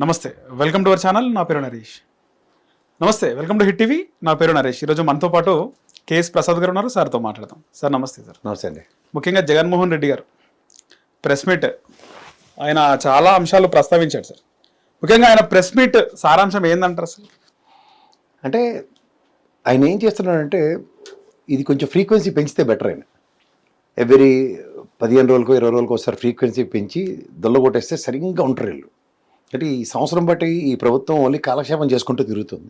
నమస్తే welcome to our channel. నా పేరు నరేష్. నమస్తే వెల్కమ్ టు హిట్ టీవీ. నా పేరు నరేష్. ఈరోజు మనతో పాటు కేఎస్ ప్రసాద్ గారు ఉన్నారు. సార్తో మాట్లాడదాం. సార్ నమస్తే సార్. నమస్తే అండి. ముఖ్యంగా జగన్మోహన్ రెడ్డి గారు ప్రెస్ మీట్ ఆయన చాలా అంశాలు ప్రస్తావించాడు సార్. ముఖ్యంగా ఆయన ప్రెస్ మీట్ సారాంశం ఏందంటారు అసలు అంటే ఆయన ఏం చేస్తున్నాడంటే ఇది కొంచెం ఫ్రీక్వెన్సీ పెంచితే బెటర్ ఆయన. ఎవ్రీ పదిహేను రోజులకు ఇరవై రోజులకు ఒకసారి ఫ్రీక్వెన్సీ పెంచి దొల్లగొట్టేస్తే సరిగ్గా ఉంటారు వీళ్ళు. అంటే ఈ సంవత్సరం బట్టి ఈ ప్రభుత్వం ఓన్లీ కాలక్షేపం చేసుకుంటూ తిరుగుతుంది.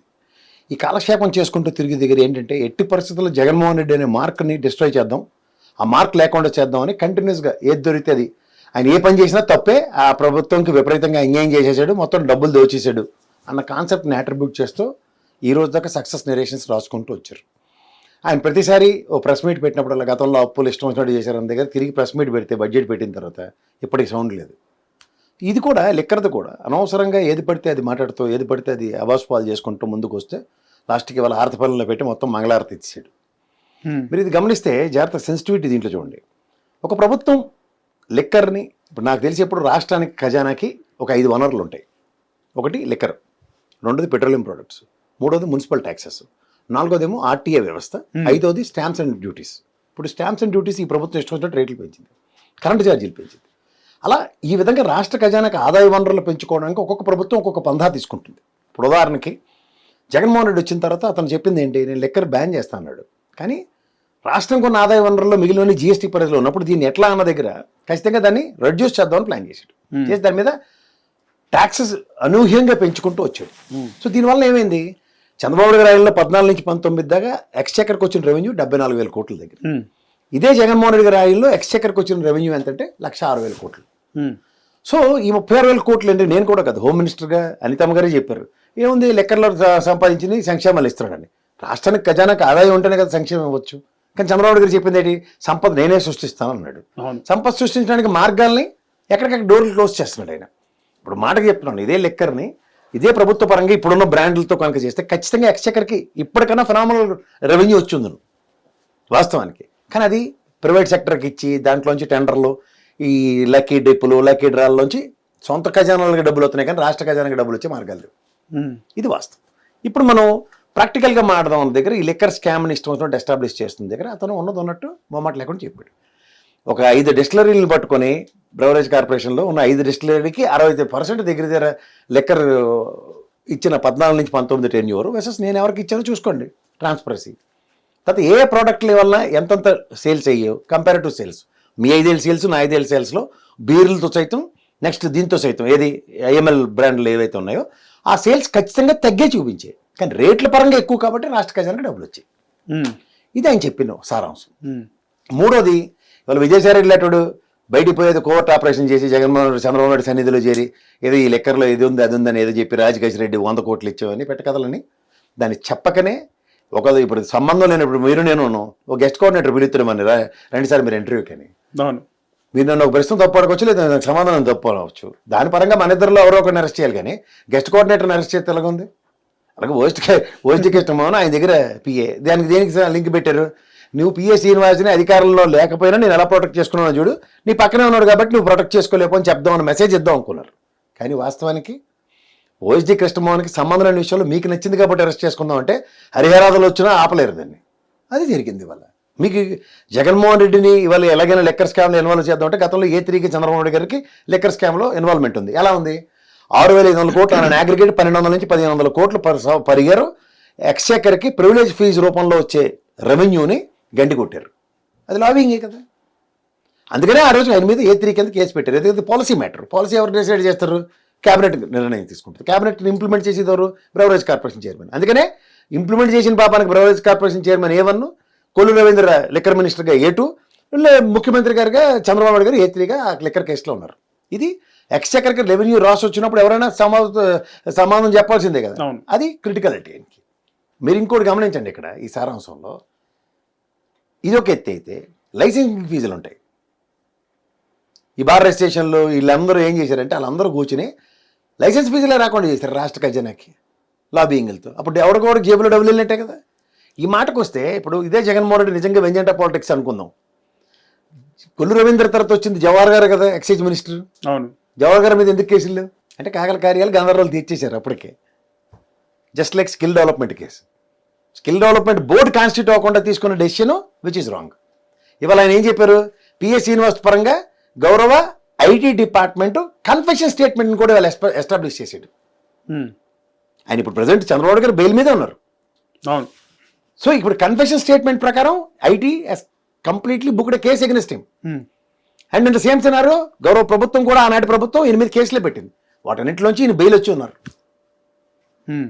ఈ కాలక్షేపం చేసుకుంటూ తిరిగి దగ్గర ఏంటంటే ఎట్టి పరిస్థితుల్లో జగన్మోహన్ రెడ్డి అనే మార్క్ని డిస్ట్రాయ్ చేద్దాం. ఆ మార్క్ లేకుండా చేద్దామని కంటిన్యూస్గా ఏది దొరికితే అది. ఆయన ఏ పని చేసినా తప్పే ఆ ప్రభుత్వంకి విపరీతంగా అన్యాయం చేసేసాడు మొత్తం డబ్బులు దోచేసాడు అన్న కాన్సెప్ట్ని అట్రిబ్యూట్ చేస్తూ ఈ రోజు దాకా సక్సెస్ నెరేషన్స్ రాసుకుంటూ వచ్చారు. ఆయన ప్రతిసారి ఓ ప్రెస్ మీట్ పెట్టినప్పుడు గతంలో అప్పులు ఇష్టం వచ్చినట్టు చేశారు దగ్గర తిరిగి ప్రెస్ మీట్ పెడితే బడ్జెట్ పెట్టిన తర్వాత ఇప్పటికి సౌండ్ లేదు. ఇది కూడా లిక్కర్ది కూడా. అనవసరంగా ఏది పడితే అది మాట్లాడుతూ ఏది పడితే అది అవాస్పాలు చేసుకుంటూ ముందుకు వస్తే లాస్ట్కి వాళ్ళ ఆరతి పనుల్లో పెట్టి మొత్తం మంగళారతి ఇచ్చాడు హ్మ్. మీరు ఇది గమనిస్తే జాగ్రత్త సెన్సిటివిటీ దీంట్లో చూడండి. ఒక ప్రభుత్వం లిక్కర్ని ఇప్పుడు నాకు తెలిసి ఎప్పుడు రాష్ట్రానికి ఖజానాకి ఒక ఐదు వనరులు ఉంటాయి. ఒకటి లిక్కర్ రెండోది పెట్రోలియం ప్రొడక్ట్స్ మూడోది మున్సిపల్ ట్యాక్సెస్ నాలుగోదేమో ఆర్టీఏ వ్యవస్థ ఐదోది స్టాంప్స్ అండ్ డ్యూటీస్. ఇప్పుడు స్టాంప్స్ అండ్ డ్యూటీస్ ఈ ప్రభుత్వం ఇష్టం వచ్చినట్టు రేట్లు పెంచింది. కరెంటు ఛార్జీలు పెంచింది. అలా ఈ విధంగా రాష్ట్ర ఖజానాకి ఆదాయ వనరులు పెంచుకోవడానికి ఒక్కొక్క ప్రభుత్వం ఒక్కొక్క పంధా తీసుకుంటుంది. ఇప్పుడు ఉదాహరణకి జగన్మోహన్ రెడ్డి వచ్చిన తర్వాత అతను చెప్పింది ఏంటి? నేను లెక్కర్ బ్యాన్ చేస్తా అన్నాడు. కానీ రాష్ట్రం కొన్ని ఆదాయ వనరుల్లో మిగిలిన జీఎస్టీ పరిధిలో ఉన్నప్పుడు దీన్ని ఎట్లా అన్న దగ్గర ఖచ్చితంగా దాన్ని రెడ్యూస్ చేద్దామని ప్లాన్ చేశాడు. చేసి దాని మీద ట్యాక్సెస్ అనూహ్యంగా పెంచుకుంటూ వచ్చాడు. సో దీనివల్ల ఏమైంది? చంద్రబాబు గారి ఆయనలో పద్నాలుగు నుంచి పంతొమ్మిది దాకా ఎక్స్చెక్కర్కి వచ్చిన రెవెన్యూ డెబ్బై నాలుగు వేల కోట్ల దగ్గర. హ్మ్. ఇదే జగన్మోహన్ రెడ్డి గారి ఆయనలో ఎక్స్చెక్కర్కి వచ్చిన రెవెన్యూ ఎంతంటే లక్ష ఆరు వేల కోట్లు. సో ఈ ముప్పై ఆరు వేల కోట్లు అంటే నేను కూడా కాదు. హోమ్ మినిస్టర్గా అనితమ్మ గారే చెప్పారు. ఏముంది? లెక్కర్లో స- సంపాదించింది సంక్షేమాలు ఇస్తున్నాడని. రాష్ట్రానికి ఖజానాకి ఆదాయం ఉంటేనే కదా సంక్షేమం ఇవ్వచ్చు. కానీ చంద్రబాబు గారు చెప్పింది ఏంటి? సంపద నేనే సృష్టిస్తాను అన్నాడు. సంపద సృష్టించడానికి మార్గాల్ని ఎక్కడికక్కడ డోర్లు క్లోజ్ చేస్తున్నాడు ఆయన. ఇప్పుడు మాటకి చెప్తున్నాను ఇదే లెక్కర్ని ఇదే ప్రభుత్వ పరంగా ఇప్పుడున్న బ్రాండ్లతో కనుక చేస్తే ఖచ్చితంగా ఎక్స్చెక్కర్కి ఇప్పటికన్నా ఫినామినల్ రెవెన్యూ వచ్చింది వాస్తవానికి. కానీ అది ప్రైవేట్ సెక్టర్కి ఇచ్చి దాంట్లోంచి టెండర్లు ఈ లక్కీ డిప్పులు లక్కీ డ్రాల్లోంచి సొంత ఖజానాలకు డబ్బులు వస్తున్నాయి కానీ రాష్ట్ర ఖజానాకి డబ్బులు వచ్చే మార్గాలు. ఇది వాస్తవం. ఇప్పుడు మనం ప్రాక్టికల్గా మాట్లాడదాం అన్న దగ్గర ఈ లిక్కర్ స్కామ్ని ఇష్టం వచ్చినట్టు ఎస్టాబ్లిష్ చేస్తున్న దగ్గర అతను ఉన్నది ఉన్నట్టు మొమ్మట లేకుండా చెప్పాడు. ఒక ఐదు డిస్టిలరీలను పట్టుకొని బ్రవరేజ్ కార్పొరేషన్లో ఉన్న ఐదు డిస్టిలరీకి అరవై పర్సెంట్ దగ్గర దగ్గర లెక్కర్ ఇచ్చిన పద్నాలుగు నుంచి పంతొమ్మిది టెన్ యూర్ వెసెస్ నేను ఎవరికి ఇచ్చానో చూసుకోండి. ట్రాన్స్పరసీ తర్వాత ఏ ప్రోడక్ట్ల వల్ల ఎంతెంత సేల్స్ అయ్యావు కంపేర్ టు సేల్స్ మీ ఐదేళ్ళ సేల్స్ నా ఐదేళ్ళ సేల్స్లో బీర్లతో సైతం నెక్స్ట్ దీంతో సైతం ఏది ఐఎంఎల్ బ్రాండ్లు ఏవైతే ఉన్నాయో ఆ సేల్స్ ఖచ్చితంగా తగ్గే చూపించాయి కానీ రేట్ల పరంగా ఎక్కువ కాబట్టి రాష్ట్ర ఖజానాకి డబ్బులు వచ్చాయి. ఇది ఆయన చెప్పిన సారాంశం. మూడోది ఇవాళ విజయసాయి రెడ్డి బయటికి పోయేది కోర్ట్ ఆపరేషన్ చేసి జగన్మోహన్ రెడ్డి చంద్రబాబు నాయుడు సన్నిధిలో చేరి ఏదో ఈ లెక్కర్లో ఇది ఉంది అది ఉందని ఏదో చెప్పి రాజకేష్ రెడ్డి వంద కోట్లు ఇచ్చావని పెట్టకథలని దాన్ని చెప్పకనే ఒక ఇప్పుడు సంబంధం లేనప్పుడు మీరు నేను ఒక గెస్ట్ కోఆర్డినేటర్ పిలుస్తున్నామని రా రండి సార్ మీరు ఇంటర్వ్యూకి అని అవును. మీరు నన్ను ఒక ప్రశ్న తప్పు అడగవచ్చు లేదా నాకు సమాధానం తప్పు అనవచ్చు దాని పరంగా మన ఇద్దరిలో ఎవరో ఒకరిని అరెస్ట్ చేయాలి కానీ గెస్ట్ కోఆర్డినేటర్ని అరెస్ట్ చేస్తే ఎలాగుంది? అలాగే ఓస్ట్ ఓస్ట్ కృష్ణమోహన్ ఆయన దగ్గర పిఏ దానికి దేనికి లింక్ పెట్టారు? నువ్వు పిఏ శ్రీనివాసుని అధికారంలో లేకపోయినా నేను ఎలా ప్రొటెక్ట్ చేసుకున్నాను చూడు. నీ పక్కనే ఉన్నాడు కాబట్టి నువ్వు ప్రొటెక్ట్ చేసుకోలేపు అని చెప్దామని మెసేజ్ ఇద్దాం అనుకున్నారు. కానీ వాస్తవానికి ఓఎస్డి కృష్ణమోహన్కి సంబంధం లేని విషయంలో మీకు నచ్చింది కాబట్టి అరెస్ట్ చేసుకుందాం అంటే హరిహరాదులు వచ్చినా ఆపలేరు దాన్ని. అది జరిగింది వాళ్ళ మీకు జగన్మోహన్ రెడ్డిని ఇవాళ ఎలాగైనా లెక్కర్ స్కామ్లో ఇన్వాల్వ్ చేద్దాం అంటే గతంలో ఏ త్రీకి చంద్రబాబు నాయుడు గారికి లెక్కర్ స్కామ్లో ఇన్వాల్వ్మెంట్ ఉంది. ఎలా ఉంది? ఆరు వేల ఐదు వందల కోట్లు ఆయన అగ్రిగేట్ పన్నెండు వందల నుంచి పదిహేను వందల కోట్లు పర్ ఎక్స్చేకర్కి ప్రివిలేజ్ ఫీజు రూపంలో వచ్చే రెవెన్యూని గండి కొట్టారు. అది లాబింగే కదా. అందుకనే ఆ రోజు ఆయన మీద ఏ త్రీ కింద కేసు పెట్టారు. ఎందుకంటే పాలసీ మ్యాటర్ పాలసీ ఎవరు డిసైడ్ చేస్తారు? క్యాబినెట్ నిర్ణయం తీసుకుంటుంది. క్యాబినెట్ ఇంప్లిమెంట్ చేసేదారు బ్రవరేజ్ కార్పొరేషన్ చైర్మన్ అందుకనే ఇంప్లిమెంట్ చేసిన పాపానికి beverage corporation chairman A one Kollu Ravindra liquor మినిస్టర్గా ఏ టూ ముఖ్యమంత్రి గారుగా చంద్రబాబు నాయుడు గారు ఏ త్రీగా లిక్కర్ కేసులో ఉన్నారు. ఇది ఎక్స్చెకర్కి రెవెన్యూ రాసి వచ్చినప్పుడు ఎవరైనా సమాధానం సమాధానం చెప్పాల్సిందే కదా. అది క్రిటికాలిటీ ఆయనకి మీరు ఇంకోటి గమనించండి ఇక్కడ ఈ సారాంశంలో. ఇది ఒక ఎత్తి అయితే లైసెన్సింగ్ ఫీజులు ఉంటాయి. ఈ బార్ రిజిస్ట్రేషన్లు వీళ్ళందరూ ఏం చేశారంటే వాళ్ళందరూ కూర్చుని లైసెన్స్ ఫీజులే రాకుండా చేశారు రాష్ట్ర ఖజానాకి లాబింగ్లతో అప్పుడు ఎవరికొకరు జేబులో డబ్బులు వెళ్ళినట్టే కదా. ఈ మాటకు వస్తే ఇప్పుడు ఇదే జగన్మోహన్ రెడ్డి నిజంగా వెంజంట పాలిటిక్స్ అనుకుందాం. కొల్లు రవీంద్ర తర్వాత వచ్చింది జవహర్ గారు కదా ఎక్సైజ్ మినిస్టర్ అవును. జవహర్ గారి మీద ఎందుకు కేసులు అంటే కాకల కార్యాలు గంధర్వాలు తీర్చేశారు అప్పటికే. Just like skill development case skill development board constitute అవ్వకుండా తీసుకున్న డెసిషన్ విచ్ ఇస్ రాంగ్ ఇవాళ ఆయన ఏం చెప్పారు? పిఎస్ యూనివర్సిటీ పరంగా గౌరవ ఐటీ డిపార్ట్మెంట్ కన్ఫెషన్ స్టేట్మెంట్ని కూడా వాళ్ళు ఎస్టాబ్లిష్ చేసాడు. ఆయన ఇప్పుడు ప్రజెంట్ చంద్రబాబు గారు బెయిల్ మీదే ఉన్నారు. అవును. సో ఇప్పుడు కన్ఫెషన్ స్టేట్మెంట్ ప్రకారం it completely booked case against him. And అంటే సేమ్ సినారో గౌరవ ప్రభుత్వం కూడా ఆనాటి ప్రభుత్వం ఎనిమిది కేసులే పెట్టింది. వాటన్నిటిలోంచి ఈయన బెయిల్ వచ్చి ఉన్నారు. ఉమ్.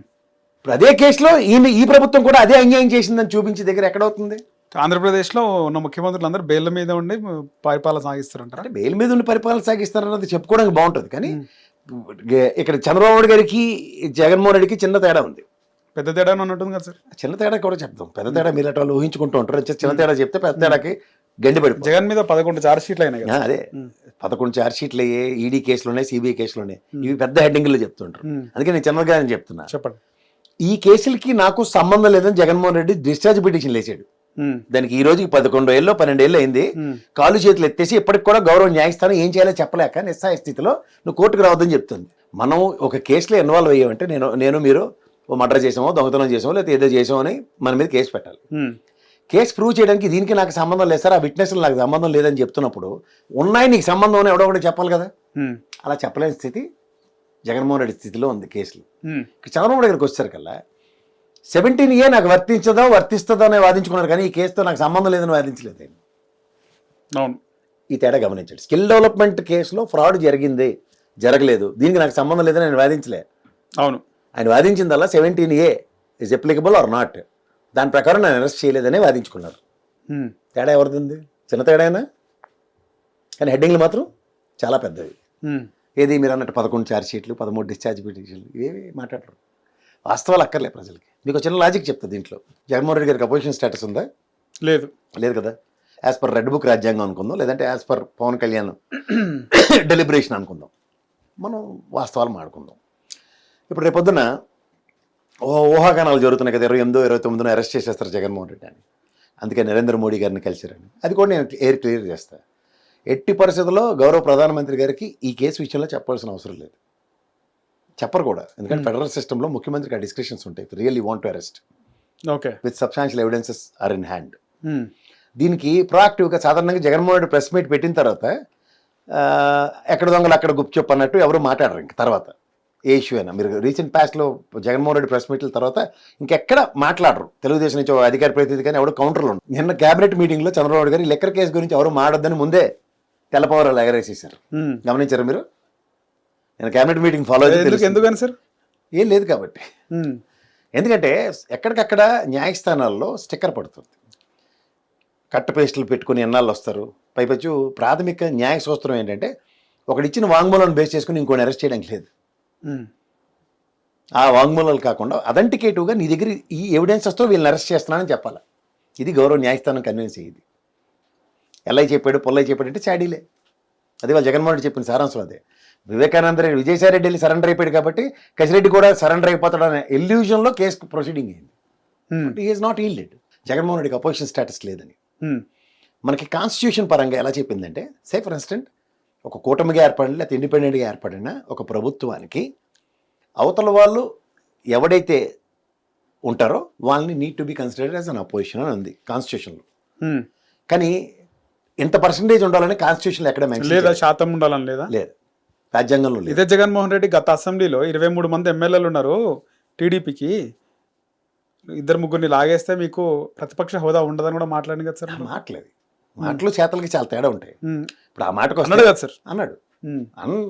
ఇప్పుడు అదే కేసులో ఈయన ఈ ప్రభుత్వం కూడా అదే అన్యాయం చేసిందని చూపించి దగ్గర ఎక్కడవుతుంది? ఆంధ్రప్రదేశ్లో ఉన్న ముఖ్యమంత్రులు అందరూ బెయిల్ మీద ఉండి పరిపాలన సాగిస్తారంటారా? అంటే బెయిల్ మీద ఉండి పరిపాలన సాగిస్తారన్నది చెప్పుకోవడానికి బాగుంటుంది. కానీ ఇక్కడ చంద్రబాబు గారికి జగన్మోహన్ రెడ్డికి చిన్న తేడా ఉంది. పెద్ద తేడా ఉన్నట్టుంది కదా సార్. చిన్న తేడా కూడా చెప్తాం పెద్ద తేడా మీరు అట్లా వాళ్ళు ఊహించుకుంటూ ఉంటారు. చిన్న తేడా చెప్తే పెద్ద తేడాకి గండి పడిపోతుంది జగన్ మీద పదకొండు చార్జ్ షీట్లు అయినాయి కదా అదే. పదకొండు చార్జ్ షీట్లు అయ్యే ఈడీ కేసులు ఉన్నాయి సిబిఐ కేసులు ఉన్నాయి. ఇవి పెద్ద హెడ్డింగ్లు చెప్తుంటారు. అందుకే నేను చిన్నగా నేను చెప్తున్నా. చెప్పండి. ఈ కేసులకి నాకు సంబంధం లేదని జగన్మోహన్ రెడ్డి డిశ్చార్జ్ పిటిషన్ వేసాడు ఉమ్. దానికి ఈ రోజుకి పదకొండు ఏళ్ళు పన్నెండు ఏళ్ళు అయింది. కాలు చేతులు ఎత్తేసి ఇప్పటికి కూడా గౌరవ న్యాయస్థానం ఏం చేయాలో చెప్పలేక నిస్సాయ స్థితిలో నువ్వు కోర్టుకు రావద్దని చెప్తుంది. మనం ఒక కేసులో ఇన్వాల్వ్ అయ్యామంటే నేను నేను మీరు ఓ మర్డర్ చేసామో దొంగతనం చేసామో లేకపోతే ఏదో చేసామో అని మన మీద కేసు పెట్టాలి. కేసు ప్రూవ్ చేయడానికి దీనికి నాకు సంబంధం లేదు సార్ ఆ విట్నెస్లు నాకు సంబంధం లేదని చెప్తున్నప్పుడు ఉన్నాయి నీకు సంబంధం అని ఎవడో ఒకటి చెప్పాలి కదా. అలా చెప్పలేని స్థితి జగన్మోహన్ రెడ్డి స్థితిలో ఉంది కేసులు. చంద్రబాబు దగ్గరికి వచ్చారు కల్లా సెవెంటీన్ ఏ నాకు వర్తించదో వర్తిస్తుందో అని వాదించుకున్నారు కానీ ఈ కేసుతో నాకు సంబంధం లేదని వాదించలేదు. అవును. ఈ తేడా గమనించండి. స్కిల్ డెవలప్మెంట్ కేసులో ఫ్రాడ్ జరిగింది జరగలేదు. దీనికి నాకు సంబంధం లేదని ఆయన వాదించలే. అవును. ఆయన వాదించిందల్లా seventeen A is applicable or not దాని ప్రకారం నేను అరెస్ట్ చేయలేదని వాదించుకున్నారు. తేడా ఎవరిది ఉంది చిన్న తేడానా కానీ హెడ్డింగ్లు మాత్రం చాలా పెద్దవి. ఏది మీరు అన్నట్టు పదకొండు ఛార్జ్ షీట్లు పదమూడు డిశ్చార్జ్ పిటిషన్లు ఏవి మాట్లాడరు. వాస్తవాలు అక్కర్లే ప్రజలకి. మీకు చిన్న లాజిక్ చెప్తా దీంట్లో. జగన్మోహన్ రెడ్డి గారికి అపోజిషన్ స్టేటస్ ఉందా? లేదు. లేదు కదా. యాజ్ పర్ రెడ్ బుక్ రాజ్యాంగం అనుకుందాం లేదంటే as per Pawan Kalyan deliberation అనుకుందాం. మనం వాస్తవాలు మాడుకుందాం. ఇప్పుడు రేపొద్దున ఓ ఊహాగానాలు జరుగుతున్నాయి కదా ఇరవై ఎనిమిదో ఇరవై తొమ్మిదిన అరెస్ట్ చేసేస్తారు జగన్మోహన్ రెడ్డి అని. అందుకే నరేంద్ర మోడీ గారిని కలిసిరని అది కూడా నేను ఎయిర్ క్లియర్ చేస్తా. ఎట్టి పరిస్థితుల్లో గౌరవ ప్రధానమంత్రి గారికి ఈ కేసు విషయంలో చెప్పాల్సిన అవసరం లేదు. చెప్పరు కూడా. ఎందుకంటే ఫెడరల్ సిస్టంలో ముఖ్యమంత్రికి ఆ డిస్క్రిప్షన్స్ ఉంటాయి. Really want to arrest okay. With substantial evidences are in hand. దీనికి ప్రొయాక్టివ్గా సాధారణంగా జగన్మోహన్ రెడ్డి ప్రెస్ మీట్ పెట్టిన తర్వాత ఎక్కడ దొంగలు అక్కడ గుప్చొప్ అన్నట్టు ఎవరు మాట్లాడరు ఇంక తర్వాత. ఏ ఇష్యూ అయినా మీరు రీసెంట్ పాస్ట్లో జగన్మోహన్ రెడ్డి ప్రెస్ మీట్ల తర్వాత ఇంకెక్కడ మాట్లాడరు. తెలుగుదేశం నుంచి అధికార ప్రతినిధి కానీ ఎవరు కౌంటర్లో ఉండరు. నిన్న కేబినెట్ మీటింగ్లో చంద్రబాబు గారు లెక్కర్ కేసు గురించి ఎవరు మాడొద్దని ముందే తెల్లపవరాలు ఎగరేసేసారు. గమనించారు మీరు? నేను కేబినెట్ మీటింగ్ ఫాలో ఎందుకని సార్? ఏం లేదు కాబట్టి. ఎందుకంటే ఎక్కడికక్కడ న్యాయస్థానాల్లో స్టిక్కర్ పడుతుంది. కట్ట పేస్టులు పెట్టుకుని ఎన్నాళ్ళు వస్తారు. పైపచ్చు ప్రాథమిక న్యాయ సూత్రం ఏంటంటే ఒకటి ఇచ్చిన వాంగ్మూలాన్ని బేస్ చేసుకుని ఇంకోటి అరెస్ట్ చేయడానికి లేదు. ఆ వాంగ్మూలాలు కాకుండా అథెంటికేటివ్గా నీ దగ్గర ఈ ఎవిడెన్సెస్తో వీళ్ళని అరెస్ట్ చేస్తున్నానని చెప్పాలి. ఇది గౌరవ న్యాయస్థానం కన్విన్స్ అయ్యేది. ఎల్ఐ చెప్పాడు పొల్లై చెప్పాడు అంటే చాడీలే అది వాళ్ళు జగన్మోహన్ రెడ్డి చెప్పిన సారాంశం అదే. వివేకానంద రెడ్డి విజయసాయి రెడ్డి వెళ్ళి సరెండర్ అయిపోయాడు కాబట్టి కసిరెడ్డి కూడా సరెండర్ అయిపోతాడు అనే ఎల్యూజన్లో కేసు ప్రొసీడింగ్ అయింది. But is not yielded Jaganmohan రెడ్డికి అపోజిషన్ స్టేటస్ లేదని. మనకి కాన్స్టిట్యూషన్ పరంగా ఎలా చెప్పిందంటే సే ఫర్ ఇన్స్టెంట్ ఒక కూటమిగా ఏర్పడిన లేకపోతే ఇండిపెండెంట్గా ఏర్పడిన ఒక ప్రభుత్వానికి అవతల వాళ్ళు ఎవడైతే ఉంటారో వాళ్ళని need to be considered as an opposition అని ఉంది కాన్స్టిట్యూషన్లో. కానీ ఇంత పర్సంటేజ్ ఉండాలని కాన్స్టిట్యూషన్లో ఎక్కడ లేదా శాతం ఉండాలని లేదా? లేదు. రాజ్యాంగంలో లేదు. ఇదే జగన్మోహన్ రెడ్డి గత అసెంబ్లీలో ఇరవై మూడు మంది ఎమ్మెల్యేలు ఉన్నారు టీడీపీకి. ఇద్దరు ముగ్గురిని లాగేస్తే మీకు ప్రతిపక్ష హోదా ఉండదని కూడా మాట్లాడింది కదా సార్ మాటలేదు మాటలు చేతలకి చాలా తేడా ఉంటాయి. ఇప్పుడు ఆ మాటకు అన్నాడు కదా సార్. అన్నాడు.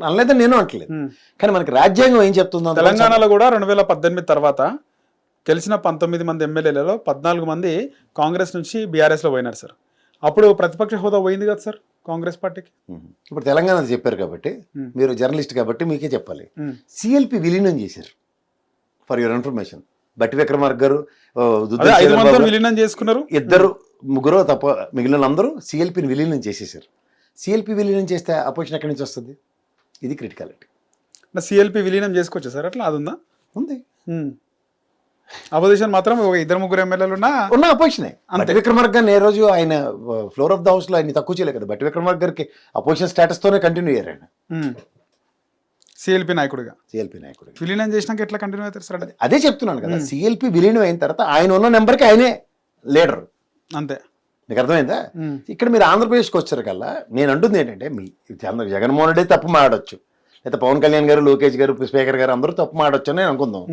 అనలేదని నేను అంటలేదు. కానీ మనకి రాజ్యాంగం ఏం చెప్తుందో తెలంగాణలో కూడా రెండు వేల పద్దెనిమిది తర్వాత గెలిచిన పంతొమ్మిది మంది ఎమ్మెల్యేలలో పద్నాలుగు మంది కాంగ్రెస్ నుంచి బీఆర్ఎస్లో పోయినారు సార్. అప్పుడు ప్రతిపక్ష హోదా పోయింది కదా సార్ కాంగ్రెస్ పార్టీకి. ఇప్పుడు తెలంగాణ చెప్పారు కాబట్టి. మీరు జర్నలిస్ట్ కాబట్టి మీకే చెప్పాలి. సిఎల్పి విలీనం చేశారు. ఫర్ యువర్ ఇన్ఫర్మేషన్ బట్టి విక్రమార్క గారు విలీనం చేసుకున్నారు. ఇద్దరు ముగ్గురు తప్ప మిగిలిన అందరూ సిఎల్పిని విలీనం చేసేసారు సిఎల్పి విలీనం చేస్తే అపోజిషన్ ఎక్కడి నుంచి వస్తుంది? ఇది క్రిటికాలిటీ సిఎల్పి విలీనం చేసుకోవచ్చు సార్? అట్లా అది ఉందా? ఉంది. అపోజిషన్ మాత్రం ఇద్దరు ముగ్గురు ఎమ్మెల్యేలు ఉన్నా ఉన్న అపోజిషనే బట్టి విక్రమార్క గారిని ఏ రోజు ఆయన ఫ్లోర్ ఆఫ్ ద హౌస్లో ఆయన తక్కువ చేయలేదు కదా. బట్టి విక్రమార్క గారికి అపోజిషన్ స్టేటస్ తోనే కంటిన్యూ అయ్యారు ఆయన. సిఎల్పి నాయకుడిగా. సిఎల్పి నాయకుడు విలీనం చేసినాక ఎట్లా కంటిన్యూ అవుతారు సార్ అదే? చెప్తున్నాను కదా. సిఎల్పి విలీనం అయిన తర్వాత ఆయన ఉన్న నెంబర్కి ఆయనే లీడర్ అంతే. మీకు అర్థమైందా? ఇక్కడ మీరు ఆంధ్రప్రదేశ్కి వచ్చారు కల్లా నేను అంటుంది ఏంటంటే మీ చంద్ర జగన్మోహన్ రెడ్డి తప్పు మాడొచ్చు. లేదా పవన్ కళ్యాణ్ గారు లోకేష్ గారు స్పీకర్ గారు అందరూ తప్పు మాడొచ్చు అని నేను అనుకుందాం.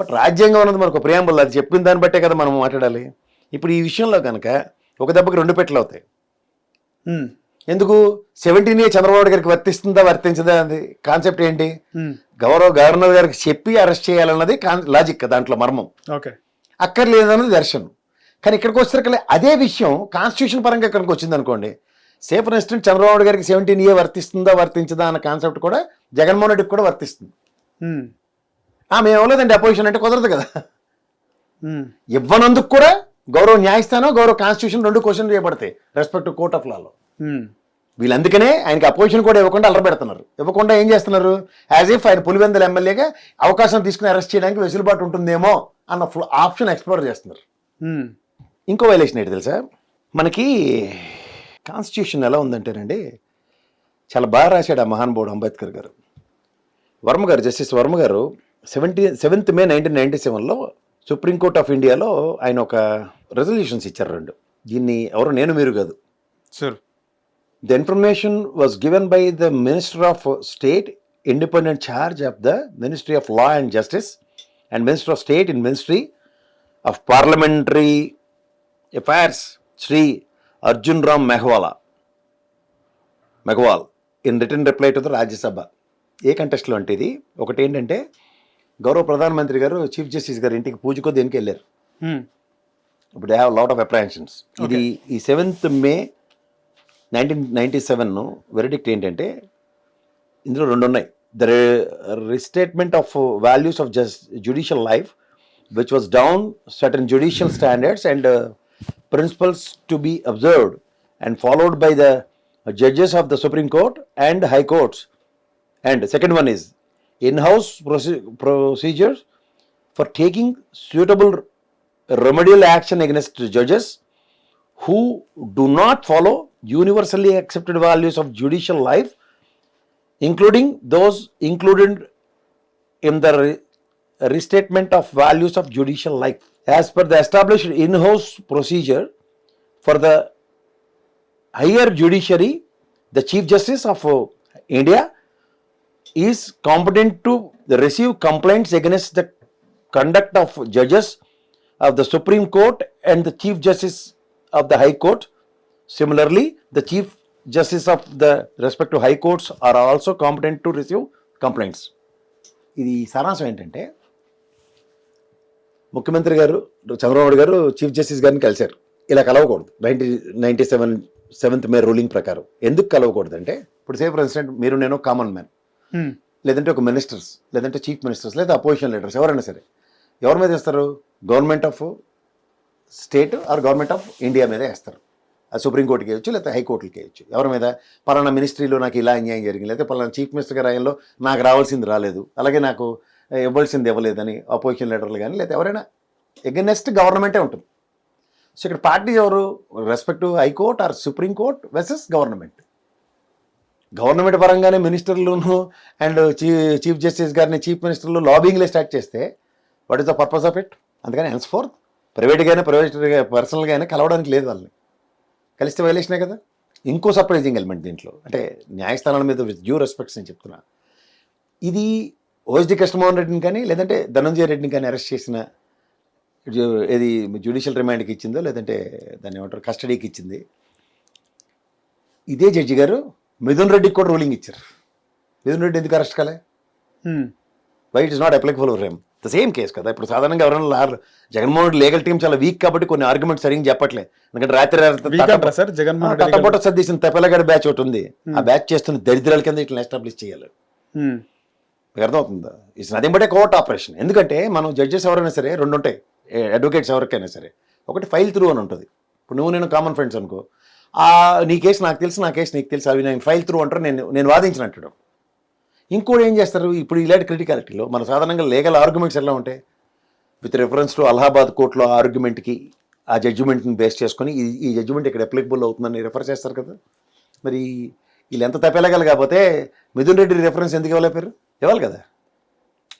బట్ రాజ్యాంగం అన్నది మనకు ప్రియాంబుల్ అది చెప్పిన దాన్ని బట్టే కదా మనం మాట్లాడాలి. ఇప్పుడు ఈ విషయంలో కనుక ఒక దెబ్బకి రెండు పెట్టలు అవుతాయి. ఎందుకు? సెవెంటీన్ ఏ చంద్రబాబు గారికి వర్తిస్తుందా వర్తించదా అది? కాన్సెప్ట్ ఏంటి? గౌరవ గవర్నర్ గారికి చెప్పి అరెస్ట్ చేయాలన్నది లాజిక్ దాంట్లో మర్మం. ఓకే. అక్కర్లేదన్నది దర్శనం. కానీ ఇక్కడికి వచ్చేసరికి అదే విషయం కాన్స్టిట్యూషన్ పరంగా ఇక్కడికి వచ్చింది అనుకోండి సేఫ్ రెసిడెంట్ చంద్రబాబు గారికి సెవెంటీన్ ఏ వర్తిస్తుందా వర్తించదా అన్న కాన్సెప్ట్ కూడా జగన్మోహన్ రెడ్డికి కూడా వర్తిస్తుంది. మేము ఇవ్వలేదండి అపోజిషన్ అంటే కుదరదు కదా. ఇవ్వనందుకు కూడా గౌరవ న్యాయస్థానం గౌరవ కాన్స్టిట్యూషన్ రెండు క్వశ్చన్ చేయబడతాయి రెస్పెక్ట్ కోర్ట్ ఆఫ్ లాలో వీళ్ళందుకనే ఆయనకి అపోజిషన్ కూడా ఇవ్వకుండా అల్లరి పెడుతున్నారు. ఇవ్వకుండా ఏం చేస్తున్నారు? యాజ్ ఇఫ్ ఆయన పులివెందుల ఎమ్మెల్యేగా అవకాశం తీసుకుని అరెస్ట్ చేయడానికి వెసులుబాటు ఉంటుందేమో అన్న ఆప్షన్ ఎక్స్ప్లోర్ చేస్తున్నారు. ఇంకో వైలేషన్ ఏంటి తెలుసా? మనకి కాన్స్టిట్యూషన్ ఎలా ఉందంటేనండి చాలా బాగా రాశాడు ఆ మహానుభావుడు అంబేద్కర్ గారు. వర్మగారు justice వర్మగారు seventy seventh May nineteen ninety సెవెన్లో సుప్రీంకోర్ట్ ఆఫ్ ఇండియాలో ఆయన ఒక రెజల్యూషన్స్ ఇచ్చారు రెండు. దీన్ని ఎవరు నేను మీరు కాదు. Sir the information was given by the minister of state independent charge of the ministry of law and justice and minister of state in ministry of parliamentary Affairs, Sri Arjun Ram Meghwala. Meghwal in return reply to the Rajya Sabha. ఏ కంటెస్ట్లో అంటే ఇది? ఒకటి ఏంటంటే గౌరవ ప్రధానమంత్రి గారు chief justice గారు ఇంటికి పూజకో దేనికి వెళ్ళారు. ఇప్పుడు హ్యావ్ లాట్ ఆఫ్ అప్రహెన్షన్స్ ఇది ఈ seventh May nineteen ninety seven verdict ఏంటంటే ఇందులో రెండు ఉన్నాయి. The restatement of values of just judicial life which was down certain judicial standards and principles to be observed and followed by the judges of the Supreme Court and High Courts. And second one is in-house proce- procedures for taking suitable remedial action against judges who do not follow universally accepted values of judicial life, including those included in the re- restatement of values of judicial life. As per the established in house procedure for the higher judiciary, the Chief Justice of uh, India is competent to receive complaints against the conduct of judges of the Supreme Court and the Chief Justice of the High Court. Similarly, the Chief Justice of the respective High Courts are also competent to receive complaints. ఇది సారాంశం ఏంటంటే ముఖ్యమంత్రి గారు చంద్రబాబు గారు chief justice గారిని కలిశారు. ఇలా కలవకూడదు. Ninety ninety seven seventh May ruling ప్రకారం. ఎందుకు కలవకూడదు అంటే ఇప్పుడు సేఫ్ ప్రెసిడెంట్ మీరు నేను కామన్ మ్యాన్. లేదంటే ఒక మినిస్టర్స్ లేదంటే చీఫ్ మినిస్టర్స్ లేదా అపోజిషన్ లీడర్స్ ఎవరైనా సరే. ఎవరి మీద వేస్తారు? Government of state or government of India మీద వేస్తారు. అది సుప్రీంకోర్టుకి వేయచ్చు లేకపోతే హైకోర్టుకి వేయచ్చు. ఎవరి మీద? పలానా మినిస్ట్రీలో నాకు ఇలా అన్యాయం జరిగింది లేకపోతే పలానా చీఫ్ మినిస్టర్ గారి ఆయనలో నాకు రావాల్సింది రాలేదు. అలాగే నాకు ఇవ్వాల్సింది ఇవ్వలేదని అపోజిషన్ లీడర్లు కానీ లేదా ఎవరైనా ఎగనెస్ట్ గవర్నమెంటే ఉంటుంది. సో ఇక్కడ పార్టీ ఎవరు? Respect high court or supreme court versus government government పరంగానే మినిస్టర్లును అండ్ చీఫ్ జస్టిస్ గారిని చీఫ్ మినిస్టర్లు లాబింగ్లే స్టార్ట్ చేస్తే what is the purpose of it అందుకని హెన్స్ ఫోర్త్ ప్రైవేట్గా అయినా ప్రైవేట్ పర్సనల్గా అయినా కలవడానికి లేదు వాళ్ళని. కలిస్తే వైలేషనే కదా? ఇంకో సర్ప్రైజింగ్ ఎలిమెంట్ దీంట్లో. అంటే న్యాయస్థానాల మీద విత్ డ్యూ రెస్పెక్ట్స్ నేను చెప్తున్నా. ఇది ఓఎస్డి కృష్ణమోహన్ రెడ్డిని కానీ లేదంటే ధనంజయ రెడ్డిని కానీ అరెస్ట్ చేసిన ఏది జ్యుడిషియల్ రిమాండ్కి ఇచ్చిందో లేదంటే దాన్ని ఏమంటారు కస్టడీకి ఇచ్చింది. ఇదే జడ్జి గారు మిథున్ రెడ్డికి కూడా రూలింగ్ ఇచ్చారు. మిథున్ రెడ్డి ఎందుకు అరెస్ట్ కాలే? Why it is not applicable for him the same case కదా. ఇప్పుడు సాధారణంగా ఎవరైనా జగన్మోహన్ రెడ్డి లీగల్ టీం చాలా వీక్ కాబట్టి కొన్ని ఆర్గ్యుమెంట్స్ సరిగ్గా చెప్పట్లే. ఎందుకంటే రాత్రి జగన్మోహన్ తెప్పలగడ బ్యాచ్ ఒకటి ఉంది. ఆ బ్యాచ్ చేస్తున్న దరిద్రాల కింద ఇట్లా ఎస్టాబ్లిష్ చేయాలి? మీకు అర్థమవుతుందా? It's nothing but a court operation ఎందుకంటే మనం జడ్జెస్ ఎవరైనా సరే రెండు ఉంటాయి. అడ్వకేట్స్ ఎవరికైనా సరే. ఒకటి ఫైల్ త్రూ అని ఉంటుంది. ఇప్పుడు నువ్వు నేను కామన్ ఫ్రెండ్స్ అనుకో. నీ కేసు నాకు తెలుసు నా కేసు నీకు తెలుసు అవి నేను ఫైల్ త్రూ అంటారు నేను నేను వాదించినట్టు ఇంకోటి ఏం చేస్తారు? ఇప్పుడు ఇలాంటి క్రిటికాలిటీలో మన సాధారణంగా లీగల్ ఆర్గ్యుమెంట్స్ ఎలా ఉంటాయి? విత్ రెఫరెన్స్ టు అలహాబాద్ కోర్టులో ఆర్గ్యుమెంట్కి ఆ జడ్జిమెంట్ని బేస్ చేసుకొని ఈ ఈ జడ్జిమెంట్ ఇక్కడ అప్లికబుల్ అవుతుందని రెఫర్ చేస్తారు కదా. మరి వీళ్ళు ఎంత తప్పేలాగలు కాకపోతే మిథున్ రెడ్డి రెఫరెన్స్ ఎందుకు ఇవ్వలేపారు ఇవ్వాలి కదా.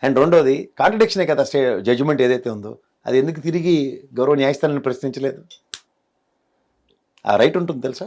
అండ్ రెండోది కాంట్రడిక్షనే కదా స్టే జడ్జిమెంట్ ఏదైతే ఉందో అది ఎందుకు తిరిగి గౌరవ న్యాయస్థానాన్ని ప్రశ్నించలేదు? ఆ రైట్ ఉంటుంది తెలుసా?